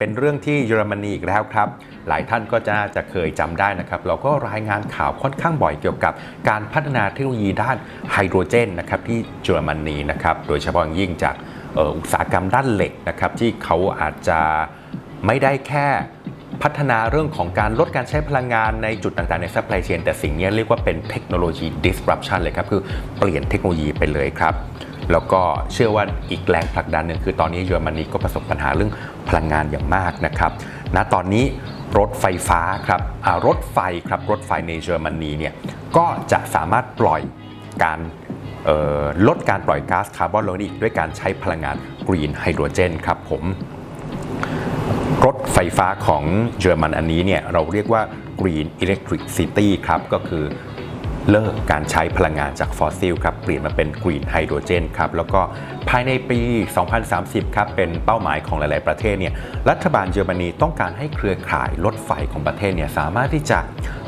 เป็นเรื่องที่เยอรมนีอีกแล้วครับ หลายท่านก็จะน่าจะเคยจำได้นะครับ เราก็รายงานข่าวค่อนข้างบ่อยเกี่ยวกับการพัฒนาเทคโนโลยีด้านไฮโดรเจนนะครับที่เยอรมนีนะครับ โดยเฉพาะอย่างยิ่งจากอออุตสาหกรรมด้านเหล็กนะครับที่เขาอาจจะไม่ได้แค่ พัฒนาเรื่องของการลดการใช้พลังงานในจุดต่างๆใน supply chain แต่สิ่งนี้เรียกว่าเป็นเทคโนโลยี disruption เลยครับ คือเปลี่ยนเทคโนโลยีไปเลยครับ แล้วก็เชื่อว่าอีกแรงผลักดันหนึ่งคือตอนนี้เยอรมนีก็ประสบปัญหาเรื่องพลังงานอย่างมากนะครับณตอนนี้รถไฟฟ้าครับรถไฟครับรถไฟในเยอรมนีเนี่ยก็จะสามารถปล่อยการลดการปล่อยก๊าซคาร์บอนลงได้อีกด้วยการใช้พลังงานกรีนไฮโดรเจนครับผม รถไฟฟ้าของเยอรมันอันนี้เนี่ยเราเรียกว่า Green Electric City ครับก็คือเลิกการใช้พลังงานจากฟอสซิลครับเปลี่ยนมาเป็น Green Hydrogen ครับแล้วก็ภายในปี 2030 ครับเป็นเป้าหมายของหลาย ๆ ประเทศเนี่ยรัฐบาลเยอรมนีต้องการให้เครือข่ายรถไฟของประเทศเนี่ยสามารถที่จะ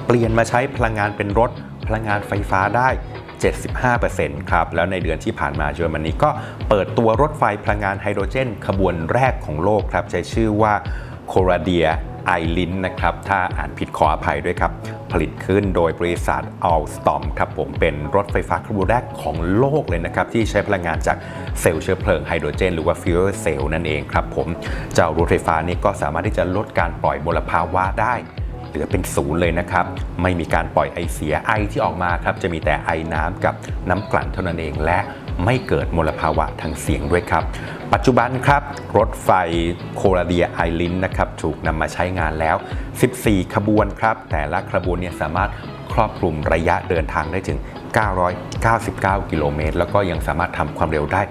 เปลี่ยนมาใช้พลังงานเป็นรถพลังงานไฟฟ้าได้ 75%ครับ แล้วในเดือนที่ผ่านมาเยอรมนีก็เปิดตัวรถไฟพลังงานไฮโดรเจน ขบวนแรกของโลกครับ ใช้ชื่อว่าโคราเดียไอลินนะครับ ถ้าอ่านผิดขออภัยด้วยครับ ผลิตขึ้นโดยบริษัทอัลสตอมครับผมเป็นรถไฟฟ้าขบวนแรกของโลกเลยนะครับ ที่ใช้พลังงานจากเซลล์เชื้อเพลิงไฮโดรเจน หรือว่าฟิวเซลล์นั่นเองครับผม เจ้ารถไฟฟ้านี้ก็สามารถที่จะลดการปล่อยมลภาวะได้ เหลือเป็นศูนย์เลยนะครับ ไม่มีการปล่อยไอเสียไอที่ออกมาครับจะมีแต่ไอน้ำกับน้ำกลั่นเท่านั้นเองและไม่เกิดมลภาวะทางเสียงด้วยครับ ปัจจุบันครับรถไฟโคราเดียไอลินนะครับถูกนำมาใช้งานแล้ว 14 ขบวนครับ แต่ละขบวนเนี่ยสามารถครอบคลุมระยะเดินทางได้ถึง 999 กิโลเมตร แล้วก็ยังสามารถทำความเร็วได้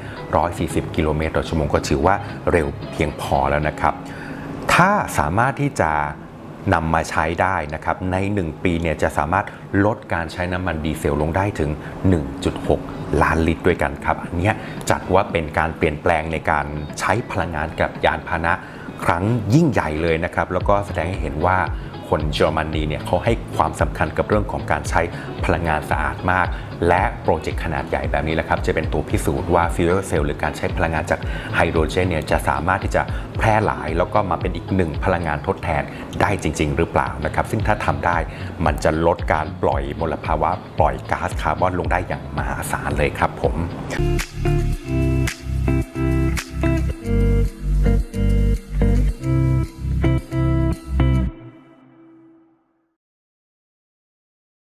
140 กิโลเมตรต่อชั่วโมงก็ถือว่าเร็วเพียงพอแล้วนะครับ ถ้าสามารถที่จะ นำมาใช้ได้นะครับ ใน 1 ปีเนี่ยจะสามารถลดการใช้น้ำมันดีเซลลงได้ถึง 1.6 ล้านลิตรด้วยกันครับ อันนี้จัดว่าเป็นการเปลี่ยนแปลงในการใช้พลังงานกับยานพาหนะครั้งยิ่งใหญ่เลยนะครับ แล้วก็แสดงให้เห็นว่า คนเยอรมนีเนี่ยเขาให้ความสำคัญกับเรื่องของการใช้พลังงานสะอาดมาก และโปรเจกต์ขนาดใหญ่แบบนี้แหละครับ จะเป็นตัวพิสูจน์ว่าฟิวเอลเซลหรือการใช้พลังงานจากไฮโดรเจนเนี่ยจะสามารถที่จะแพร่หลาย แล้วก็มาเป็นอีกหนึ่งพลังงานทดแทนได้จริง ๆ หรือเปล่านะครับ ซึ่งถ้าทำได้มันจะลดการปล่อยมลภาวะปล่อยก๊าซคาร์บอนลงได้อย่างมหาศาลเลยครับผม